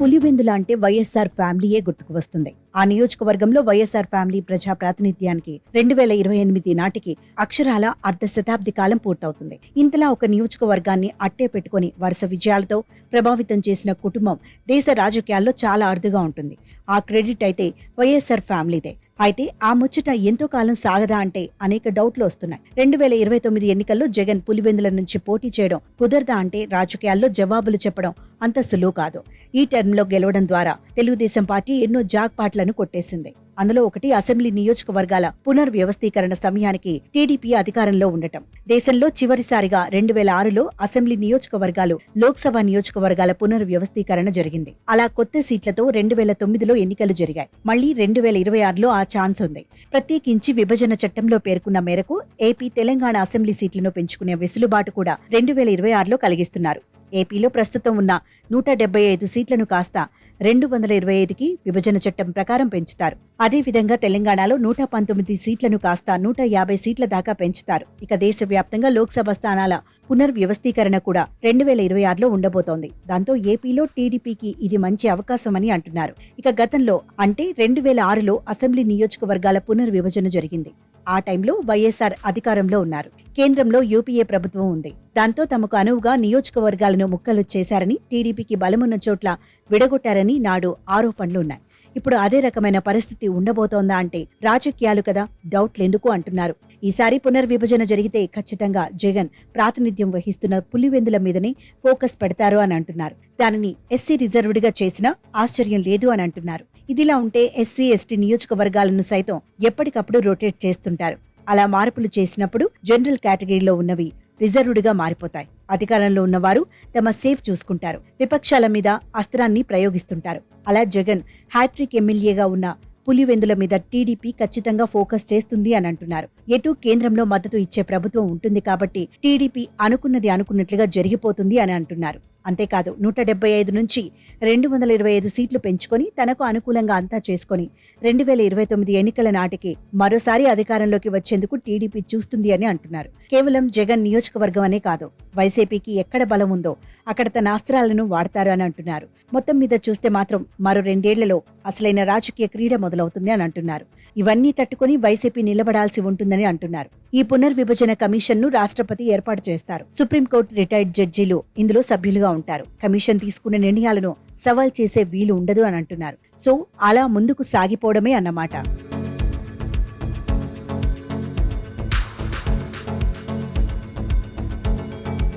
పులివెందుల అంటే వైఎస్ఆర్ ఫ్యామిలీయే గుర్తుకు వస్తుంది. ఆ నియోజకవర్గంలో వైఎస్ఆర్ ఫ్యామిలీ ప్రజా ప్రాతినిధ్యానికి రెండు వేల ఇరవై ఎనిమిది నాటికి అక్షరాల అర్ధ శతాబ్ది కాలం పూర్తవుతుంది. ఇంతలా ఒక నియోజకవర్గాన్ని అట్టే పెట్టుకుని వరుస విజయాలతో ప్రభావితం చేసిన కుటుంబం దేశ రాజకీయాల్లో చాలా అరుదుగా ఉంటుంది. ఆ క్రెడిట్ అయితే వైఎస్ఆర్ ఫ్యామిలీదే. అయితే ఆ ముచ్చట ఎంతో కాలం సాగదా అంటే అనేక డౌట్లు వస్తున్నాయి. రెండు వేల ఇరవై తొమ్మిది ఎన్నికల్లో జగన్ పులివెందుల నుంచి పోటీ చేయడం కుదరదా అంటే రాజకీయాల్లో జవాబులు చెప్పడం అంత సులువు కాదు. ఈ టర్మ్లో గెలవడం ద్వారా తెలుగుదేశం పార్టీ ఎన్నో జాక్పాట్లను కొట్టేసింది. అందులో ఒకటి అసెంబ్లీ నియోజకవర్గాల పునర్వ్యవస్థీకరణ సమయానికి టీడీపీ అధికారంలో ఉండటం. దేశంలో చివరిసారిగా రెండు వేల ఆరులో అసెంబ్లీ నియోజకవర్గాలు లోక్సభ నియోజకవర్గాల పునర్వ్యవస్థీకరణ జరిగింది. అలా కొత్త సీట్లతో రెండు వేల తొమ్మిదిలో ఎన్నికలు జరిగాయి. మళ్ళీ రెండు వేల ఇరవై ఆరులో ఆ ఛాన్స్ ఉంది. ప్రత్యేకించి విభజన చట్టంలో పేర్కొన్న మేరకు ఏపీ తెలంగాణ అసెంబ్లీ సీట్లను పెంచుకునే వెసులుబాటు కూడా రెండు వేల ఇరవై ఆరులో కలిగిస్తున్నారు. ఏపీలో ప్రస్తుతం ఉన్న నూట డెబ్బై ఐదు సీట్లను కాస్త రెండు వందల ఇరవై ఐదుకి విభజన చట్టం ప్రకారం పెంచుతారు. అదేవిధంగా తెలంగాణలో నూట పంతొమ్మిది సీట్లను కాస్త నూట యాభై సీట్ల దాకా పెంచుతారు. ఇక దేశవ్యాప్తంగా లోక్సభ స్థానాల పునర్వ్యవస్థీకరణ కూడా రెండు వేల ఇరవై ఆరులో ఉండబోతోంది. దాంతో ఏపీలో టీడీపీకి ఇది మంచి అవకాశమని అంటున్నారు. ఇక గతంలో అంటే రెండు వేల ఆరులో అసెంబ్లీ నియోజకవర్గాల పునర్విభజన జరిగింది. ఆ టైంలో వైఎస్ఆర్ అధికారంలో ఉన్నారు. కేంద్రంలో యూపీఏ ప్రభుత్వం ఉంది. దాంతో తమకు అనువుగా నియోజకవర్గాలను ముక్కలు చేశారని టీడీపీకి బలమున్న చోట్ల విడగొట్టారని నాడు ఆరోపణలున్నాయి ఇప్పుడు అదే రకమైన పరిస్థితి ఉండబోతోందా అంటే రాజకీయాలు కదా డౌట్లెందుకు అంటున్నారు. ఈసారి పునర్విభజన జరిగితే ఖచ్చితంగా జగన్ ప్రాతినిధ్యం వహిస్తున్న పులివెందుల మీదనే ఫోకస్ పెడతారు అని అంటున్నారు. దానిని ఎస్సీ రిజర్వ్డ్గా చేసినా ఆశ్చర్యం లేదు అని అంటున్నారు. ఇదిలా ఉంటే ఎస్సీ ఎస్టీ నియోజకవర్గాలను సైతం ఎప్పటికప్పుడు రొటేట్ చేస్తుంటారు. అలా మార్పులు చేసినప్పుడు జనరల్ కేటగిరీలో ఉన్నవి రిజర్వ్డ్గా మారిపోతాయి. అధికారంలో ఉన్నవారు తమ సేఫ్ చూసుకుంటారు. విపక్షాల మీద అస్త్రాన్ని ప్రయోగిస్తుంటారు. అలా జగన్ హ్యాట్రిక్ ఎమ్మెల్యేగా ఉన్న పులివెందుల మీద టీడీపీ ఖచ్చితంగా ఫోకస్ చేస్తుంది అని అంటున్నారు. ఎటు కేంద్రంలో మద్దతు ఇచ్చే ప్రభుత్వం ఉంటుంది కాబట్టి టీడీపీ అనుకున్నది అనుకున్నట్లుగా జరిగిపోతుంది అని అంటున్నారు. అంతేకాదు నూట డెబ్బై ఐదు నుంచి రెండు వందల ఇరవై ఐదు సీట్లు పెంచుకొని తనకు అనుకూలంగా అంతా చేసుకొని రెండు వేల ఇరవై తొమ్మిది ఎన్నికల నాటికి మరోసారి అధికారంలోకి వచ్చేందుకు టీడీపీ చూస్తుంది అని అంటున్నారు. కేవలం జగన్ నియోజకవర్గం అనే కాదు. వైసీపీకి ఎక్కడ బలం ఉందో అక్కడ తన అస్త్రాలను వాడతారు అని అంటున్నారు. మొత్తం మీద చూస్తే మాత్రం మరో రెండేళ్ళలో అసలైన రాజకీయ క్రీడ మొదలవుతుంది అని అంటున్నారు. ఇవన్నీ తట్టుకొని వైసీపీ నిలబడాల్సి ఉంటుందని అంటున్నారు. ఈ పునర్విభజన కమిషన్ను రాష్ట్రపతి ఏర్పాటు చేస్తారు. సుప్రీంకోర్టు రిటైర్డ్ జడ్జీలు ఇందులో సభ్యులుగా ఉంటారు. కమిషన్ తీసుకున్న నిర్ణయాలను సవాల్ చేసే వీలు ఉండదు అని అంటున్నారు. సో అలా ముందుకు సాగిపోవడమే అన్నమాట.